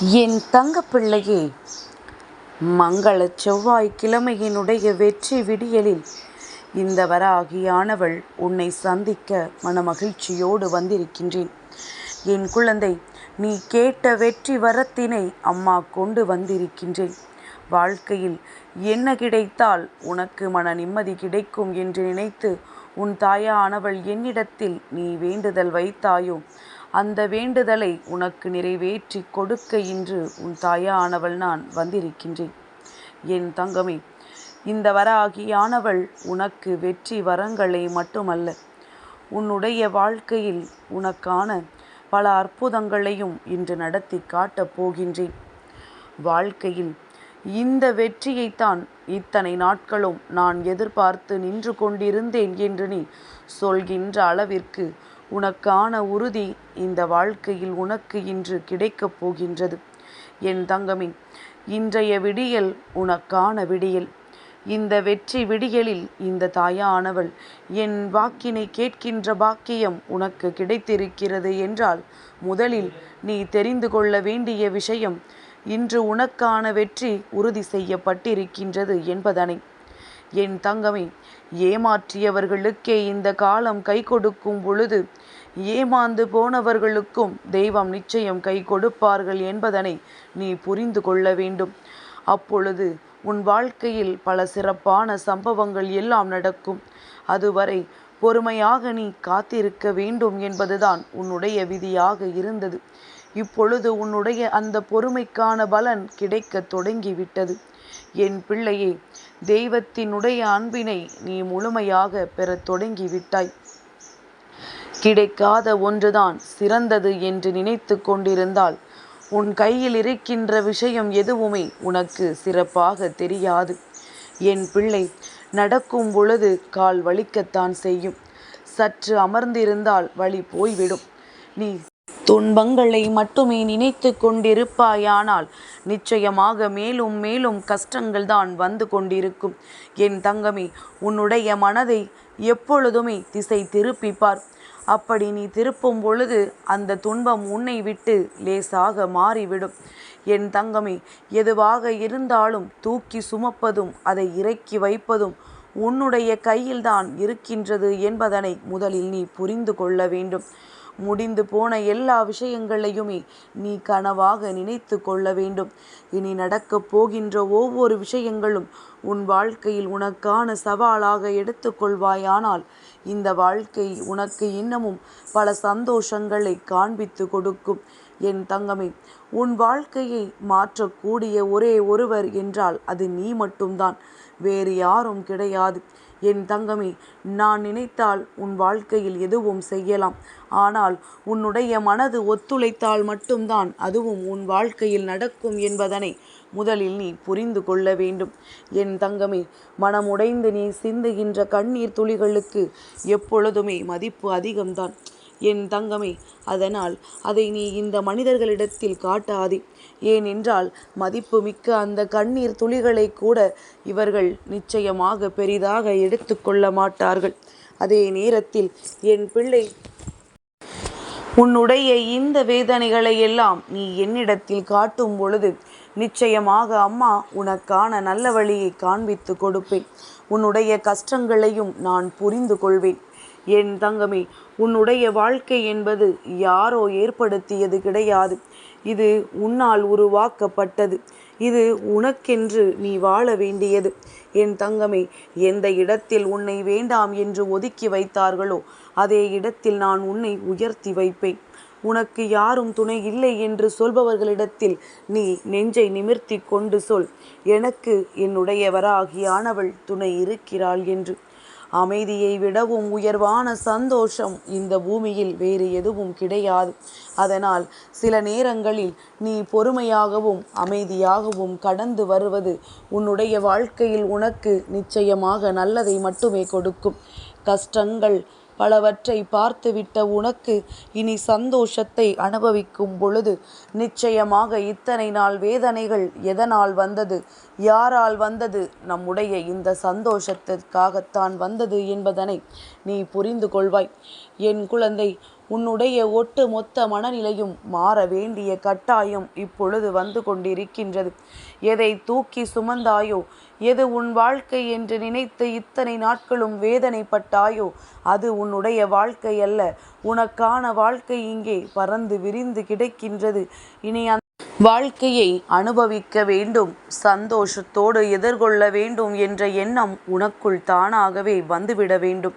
என் தங்கப்பிள்ளையே மங்களச் செவ்வாய் கிழமையினுடைய வெற்றி விடியலில் இந்த வராகியானவள் உன்னை சந்திக்க மனமகிழ்ச்சியோடு வந்திருக்கின்றேன். என் குழந்தை நீ கேட்ட வெற்றி வரத்தினை அம்மா கொண்டு வந்திருக்கின்றேன். வாழ்க்கையில் என்ன கிடைத்தால் உனக்கு மன நிம்மதி கிடைக்கும் என்று நினைத்து உன் தாயானவள் என்னிடத்தில் நீ வேண்டுதல் வைத்தாயோ அந்த வேண்டுதலை உனக்கு நிறைவேற்றி கொடுக்க இன்று உன் தாயானவள் நான் வந்திருக்கின்றேன். என் தங்கமே இந்த வராகியானவள் உனக்கு வெற்றி வரங்களை மட்டுமல்ல உன்னுடைய வாழ்க்கையில் உனக்கான பல அற்புதங்களையும் இன்று நடத்தி காட்டப் போகின்றேன். வாழ்க்கையில் இந்த வெற்றியைத்தான் இத்தனை நாட்களும் நான் எதிர்பார்த்து நின்று கொண்டிருந்தேன் என்று நீ சொல்கின்ற அளவிற்கு உனக்கான உறுதி இந்த வாழ்க்கையில் உனக்கு இன்று கிடைக்கப் போகின்றது. என் தங்கமே இன்றைய விடியல் உனக்கான விடியல். இந்த வெற்றி விடியலில் இந்த தாயானவள் என் வாக்கினை கேட்கின்ற பாக்கியம் உனக்கு கிடைத்திருக்கிறது என்றால் முதலில் நீ தெரிந்து கொள்ள வேண்டிய விஷயம் இன்று உனக்கான வெற்றி உறுதி செய்யப்பட்டிருக்கின்றது என்பதனை. என் தங்கமே ஏமாற்றியவர்களுக்கே இந்த காலம் கை கொடுக்கும் பொழுது ஏமாந்து போனவர்களுக்கும் தெய்வம் நிச்சயம் கை கொடுப்பார்கள் என்பதனை நீ புரிந்து கொள்ள வேண்டும். அப்பொழுது உன் வாழ்க்கையில் பல சிறப்பான சம்பவங்கள் எல்லாம் நடக்கும். அதுவரை பொறுமையாக நீ காத்திருக்க வேண்டும் என்பதுதான் உன்னுடைய விதியாக இருந்தது. இப்பொழுது உன்னுடைய அந்த பொறுமைக்கான பலன் கிடைக்க தொடங்கிவிட்டது. என் பிள்ளையே தெய்வத்தினுடைய அன்பினை நீ முழுமையாக பெறத் தொடங்கிவிட்டாய். கிடைக்காத ஒன்றுதான் சிறந்தது என்று நினைத்து கொண்டிருந்தால் உன் கையில் இருக்கின்ற விஷயம் எதுவுமே உனக்கு சிறப்பாக தெரியாது. என் பிள்ளை நடக்கும் பொழுது கால் வலிக்கத்தான் செய்யும். சற்று அமர்ந்திருந்தால் வழி போய்விடும். நீ துன்பங்களை மட்டுமே நினைத்து கொண்டிருப்பாயானால் நிச்சயமாக மேலும் மேலும் கஷ்டங்கள் தான் வந்து கொண்டிருக்கும். என் தங்கமே உன்னுடைய மனதை எப்பொழுதுமே திசை திருப்பிப்பார். அப்படி நீ திருப்பும் பொழுது அந்த துன்பம் உன்னை விட்டு லேசாக மாறிவிடும். என் தங்கமே எதுவாக இருந்தாலும் தூக்கி சுமப்பதும் அதை இறக்கி வைப்பதும் உன்னுடைய கையில்தான் இருக்கின்றது என்பதனை முதலில் நீ புரிந்து கொள்ள வேண்டும். முடிந்து போன எல்லா விஷயங்களையுமே நீ கனவாக நினைத்து கொள்ள வேண்டும். இனி நடக்கப் போகின்ற ஒவ்வொரு விஷயங்களும் உன் வாழ்க்கையில் உனக்கான சவாலாக எடுத்துக்கொள்வாயானால் இந்த வாழ்க்கை உனக்கு இன்னமும் பல சந்தோஷங்களை காண்பித்து கொடுக்கும். என் தங்கமே உன் வாழ்க்கையை மாற்றக்கூடிய ஒரே ஒருவர் என்றால் அது நீ மட்டும்தான். வேறு யாரும் கிடையாது. என் தங்கமே நான் நினைத்தால் உன் வாழ்க்கையில் எதுவும் செய்யலாம். ஆனால் உன்னுடைய மனது ஒத்துழைத்தால் மட்டும்தான் அதுவும் உன் வாழ்க்கையில் நடக்கும் என்பதனை முதலில் நீ புரிந்து கொள்ள வேண்டும். என் தங்கமே மனமுடைந்து நீ சிந்துகின்ற கண்ணீர் துளிகளுக்கு எப்பொழுதுமே மதிப்பு அதிகம்தான். என் தங்கமே அதனால் அதை நீ இந்த மனிதர்களிடத்தில் காட்டாதே. ஏனென்றால் மதிப்பு மிக்க அந்த கண்ணீர் துளிகளை கூட இவர்கள் நிச்சயமாக பெரிதாக எடுத்துக்கொள்ள மாட்டார்கள். அதே நேரத்தில் என் பிள்ளை உன்னுடைய இந்த வேதனைகளை எல்லாம் நீ என்னிடத்தில் காட்டும் பொழுது நிச்சயமாக அம்மா உனக்கான நல்ல வழியை காண்பித்து கொடுப்பேன். உன்னுடைய கஷ்டங்களையும் நான் புரிந்து கொள்வேன் என் தங்கமே உன்னுடைய வாழ்க்கை என்பது யாரோ ஏற்படுத்தியது கிடையாது. இது உன்னால் உருவாக்கப்பட்டது. இது உனக்கென்று நீ வாழ வேண்டியது. என் தங்கமே எந்த இடத்தில் உன்னை வேண்டாம் என்று ஒதுக்கி வைத்தார்களோ அதே இடத்தில் நான் உன்னை உயர்த்தி வைப்பேன். உனக்கு யாரும் துணை இல்லை என்று சொல்பவர்களிடத்தில் நீ நெஞ்சை நிமிர்த்தி கொண்டு சொல். எனக்கு என்னுடையவராகியானவள் துணை இருக்கிறாள் என்று. அமைதியை விடவும் உயர்வான சந்தோஷம் இந்த பூமியில் வேறு எதுவும் கிடையாது. அதனால் சில நேரங்களில் நீ பொறுமையாகவும் அமைதியாகவும் கடந்து வருவது உன்னுடைய வாழ்க்கையில் உனக்கு நிச்சயமாக நல்லதை மட்டுமே கொடுக்கும். கஷ்டங்கள் பலவற்றை பார்த்துவிட்ட உனக்கு இனி சந்தோஷத்தை அனுபவிக்கும் பொழுது நிச்சயமாக இத்தனை நாள் வேதனைகள் எதனால் வந்தது? யாரால் வந்தது? நம்முடைய இந்த சந்தோஷத்திற்காகத்தான் வந்தது என்பதனை நீ புரிந்து கொள்வாய். என் குழந்தை உன்னுடைய ஒட்டு மொத்த மனநிலையும் மாற வேண்டிய கட்டாயம் இப்பொழுது வந்து கொண்டிருக்கின்றது. எதை தூக்கி சுமந்தாயோ எது உன் வாழ்க்கை என்று நினைத்து இத்தனை நாட்களும் வேதனைப்பட்டாயோ? அது உன்னுடைய வாழ்க்கை அல்ல. உனக்கான வாழ்க்கை இங்கே பறந்து விரிந்து கிடைக்கின்றது. இனி அந்த வாழ்க்கையை அனுபவிக்க வேண்டும். சந்தோஷத்தோடு எதிர்கொள்ள வேண்டும் என்ற எண்ணம் உனக்குள் தானாகவே வந்துவிட வேண்டும்.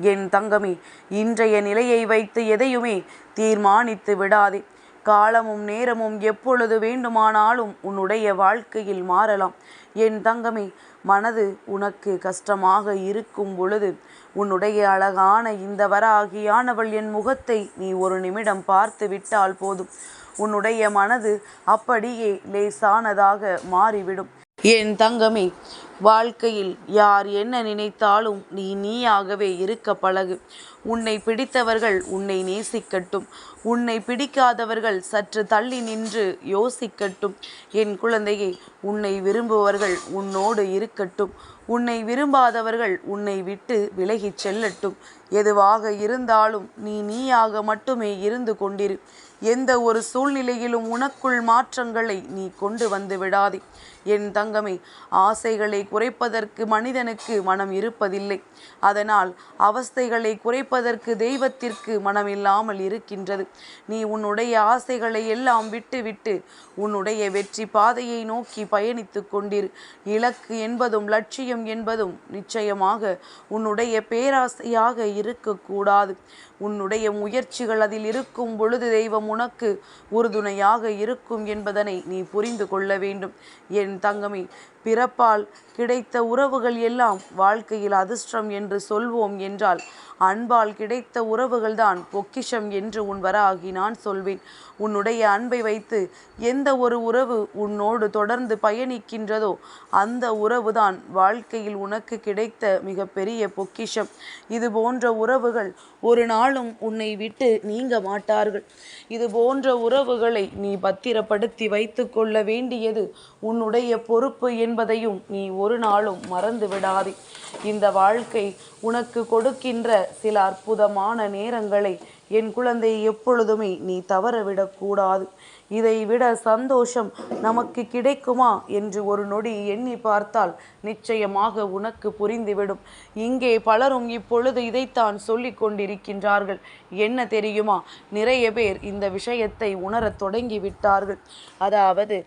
என் தங்கமே இன்றைய நிலையை வைத்து எதையுமே தீர்மானித்து விடாதே. காலமும் நேரமும் எப்பொழுது வேண்டுமானாலும் உன்னுடைய வாழ்க்கையில் மாறலாம். என் தங்கமே மனது உனக்கு கஷ்டமாக இருக்கும் பொழுது உன்னுடைய அழகான இந்த வராகியானவள் என் முகத்தை நீ ஒரு நிமிடம் பார்த்து விட்டால் போதும். உன்னுடைய மனது அப்படியே லேசானதாக மாறிவிடும். என் தங்கமே வாழ்க்கையில் யார் என்ன நினைத்தாலும் நீ நீயாகவே இருக்க பழகு. உன்னை பிடித்தவர்கள் உன்னை நேசிக்கட்டும். உன்னை பிடிக்காதவர்கள் சற்று தள்ளி நின்று யோசிக்கட்டும். என் குழந்தையை உன்னை விரும்புவர்கள் உன்னோடு இருக்கட்டும். உன்னை விரும்பாதவர்கள் உன்னை விட்டு விலகிச் செல்லட்டும். எதுவாக இருந்தாலும் நீ நீயாக மட்டுமே இருந்து கொண்டிரு. எந்த ஒரு சூழ்நிலையிலும் உனக்குள் மாற்றங்களை நீ கொண்டு வந்து விடாதே. என் தங்கமே ஆசைகளை குறைப்பதற்கு மனிதனுக்கு மனம் இருப்பதில்லை. அதனால் அவஸ்தைகளை குறைப்பதற்கு தெய்வத்திற்கு மனம் இல்லாமல் இருக்கின்றது. நீ உன்னுடைய ஆசைகளை எல்லாம் விட்டுவிட்டு உன்னுடைய வெற்றி பாதையை நோக்கி பயணித்து கொண்டிரு. இலக்கு என்பதும் லட்சியம் என்பதும் நிச்சயமாக உன்னுடைய பேராசையாக இருக்கக்கூடாது உன்னுடைய முயற்சிகள் அதில் இருக்கும் பொழுது தெய்வம் உனக்கு உறுதுணையாக இருக்கும் என்பதனை நீ புரிந்து கொள்ள வேண்டும். என் தங்கமே. பிறப்பால் கிடைத்த உறவுகள் எல்லாம் வாழ்க்கையில் அதிர்ஷ்டம் என்று சொல்வோம் என்றால் அன்பால் கிடைத்த உறவுகள்தான் பொக்கிஷம் என்று உன் வராகி நான் சொல்வேன். உன்னுடைய அன்பை வைத்து எந்த ஒரு உறவு உன்னோடு தொடர்ந்து பயணிக்கின்றதோ அந்த உறவுதான் வாழ்க்கையில் உனக்கு கிடைத்த மிகப்பெரிய பொக்கிஷம். இது போன்ற உறவுகள் ஒரு நாளும் உன்னை விட்டு நீங்க மாட்டார்கள். இது போன்ற உறவுகளை நீ பத்திரப்படுத்தி வைத்து கொள்ள வேண்டியது உன்னுடைய பொறுப்பு என்பதையும் நீ ஒரு நாளும் மறந்து விடாதே. இந்த வாழ்க்கை உனக்கு கொடுக்கின்ற சில அற்புதமான நேரங்களை என் குழந்தை எப்பொழுதுமே நீ தவறவிடக்கூடாது இதை விட சந்தோஷம் நமக்கு கிடைக்குமா என்று ஒரு நொடி எண்ணி பார்த்தால் நிச்சயமாக உனக்கு புரிந்துவிடும். இங்கே பலரும் இப்பொழுது இதைத்தான் சொல்லி கொண்டிருக்கின்றார்கள். என்ன தெரியுமா? நிறைய பேர் இந்த விஷயத்தை உணரத் தொடங்கி விட்டார்கள். அதாவது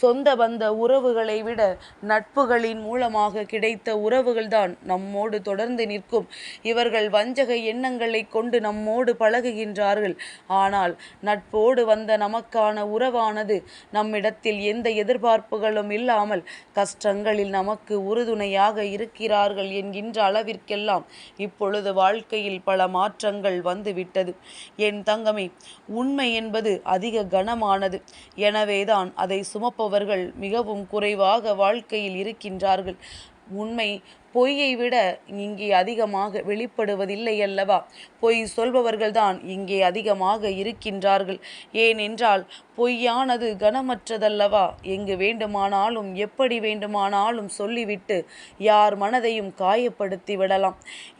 சொந்த பந்த உறவுகளை விட நட்புகளின் மூலமாக கிடைத்த உறவுகள்தான் நம்மோடு தொடர்ந்து நிற்கும். இவர்கள் வஞ்சக எண்ணங்களை கொண்டு நம்மோடு பழகுகின்றார்கள். ஆனால் நட்போடு வந்த நமக்கான உறவானது நம்மிடத்தில் எந்த எதிர்பார்ப்புகளும் இல்லாமல் கஷ்டங்களில் நமக்கு உறுதுணையாக இருக்கிறார்கள் என்கின்ற அளவிற்கெல்லாம் இப்பொழுது வாழ்க்கையில் பல மாற்றங்கள் வந்துவிட்டது. என் தங்கமே உண்மை என்பது அதிக கனமானது. எனவேதான் அதை சுமப்ப வாழ்பவர்கள் மிகவும் குறைவாக வாழ்க்கையில் இருக்கின்றார்கள். உண்மை பொய்யை விட இங்கே அதிகமாக வெளிப்படுவதில்லை அல்லவா? பொய் சொல்பவர்கள்தான் இங்கே அதிகமாக இருக்கின்றார்கள். ஏனென்றால் பொய்யானது கனமற்றதல்லவா? எங்கு வேண்டுமானாலும் எப்படி வேண்டுமானாலும் சொல்லிவிட்டு யார் மனதையும் காயப்படுத்தி விடலாம்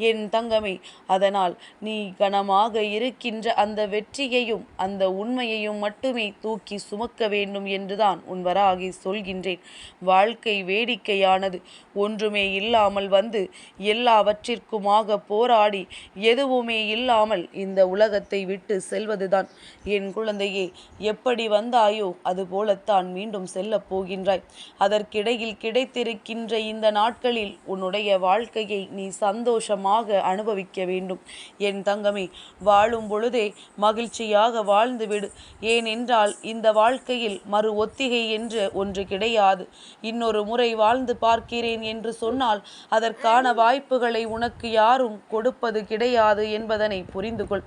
என் தங்கமே அதனால் நீ கனமாக இருக்கின்ற அந்த வெற்றியையும் அந்த உண்மையையும் மட்டுமே தூக்கி சுமக்க வேண்டும் என்றுதான் உன் வராகி சொல்கின்றேன். வாழ்க்கை வேடிக்கையானது. ஒன்றுமே இல்லாமல் வந்து எல்லாவற்றிற்குமாக போராடி எதுவுமே இல்லாமல் இந்த உலகத்தை விட்டு செல்வதுதான். என் குழந்தையே எப்படி வந்தாயோ அதுபோலத்தான் மீண்டும் செல்லப் போகின்றாய். அதற்கிடையில் கிடைத்திருக்கின்ற இந்த நாட்களில் உன்னுடைய வாழ்க்கையை நீ சந்தோஷமாக அனுபவிக்க வேண்டும். என் தங்கமே வாழும் பொழுதே மகிழ்ச்சியாக வாழ்ந்துவிடு. ஏனென்றால் இந்த வாழ்க்கையில் மறு ஒத்திகை என்று ஒன்று கிடையாது. இன்னொரு முறை வாழ்ந்து பார்க்கிறேன் என்று சொன்னால் அதற்கான வாய்ப்புகளை உனக்கு யாரும் கொடுப்பது கிடையாது என்பதனை புரிந்து கொள்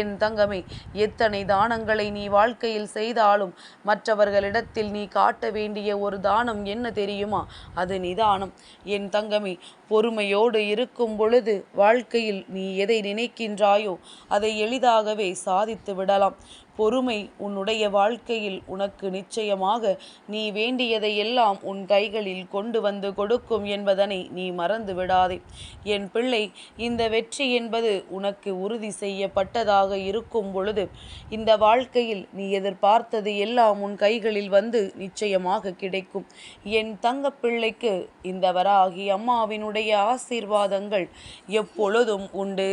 என் தங்கமே எத்தனை தானங்களை நீ வாழ்க்கையில் செய்தாலும் மற்றவர்களிடத்தில் நீ காட்ட வேண்டிய ஒரு தானம் என்ன தெரியுமா? அது நிதானம். என் தங்கமே பொறுமையோடு இருக்கும் பொழுது வாழ்க்கையில் நீ எதை நினைக்கின்றாயோ அதை எளிதாகவே சாதித்து விடலாம். பொறுமை உன்னுடைய வாழ்க்கையில் உனக்கு நிச்சயமாக நீ வேண்டியதை எல்லாம் உன் கைகளில் கொண்டு வந்து கொடுக்கும் என்பதனை நீ மறந்து விடாதே. என் பிள்ளை இந்த வெற்றி என்பது உனக்கு உறுதி செய்யப்பட்டதாக இருக்கும் பொழுது இந்த வாழ்க்கையில் நீ எதிர்பார்த்தது எல்லாம் உன் கைகளில் வந்து நிச்சயமாக கிடைக்கும். என் தங்க பிள்ளைக்கு இந்த வராகி அம்மாவினுடைய ஆசீர்வாதங்கள் எப்பொழுதும் உண்டு.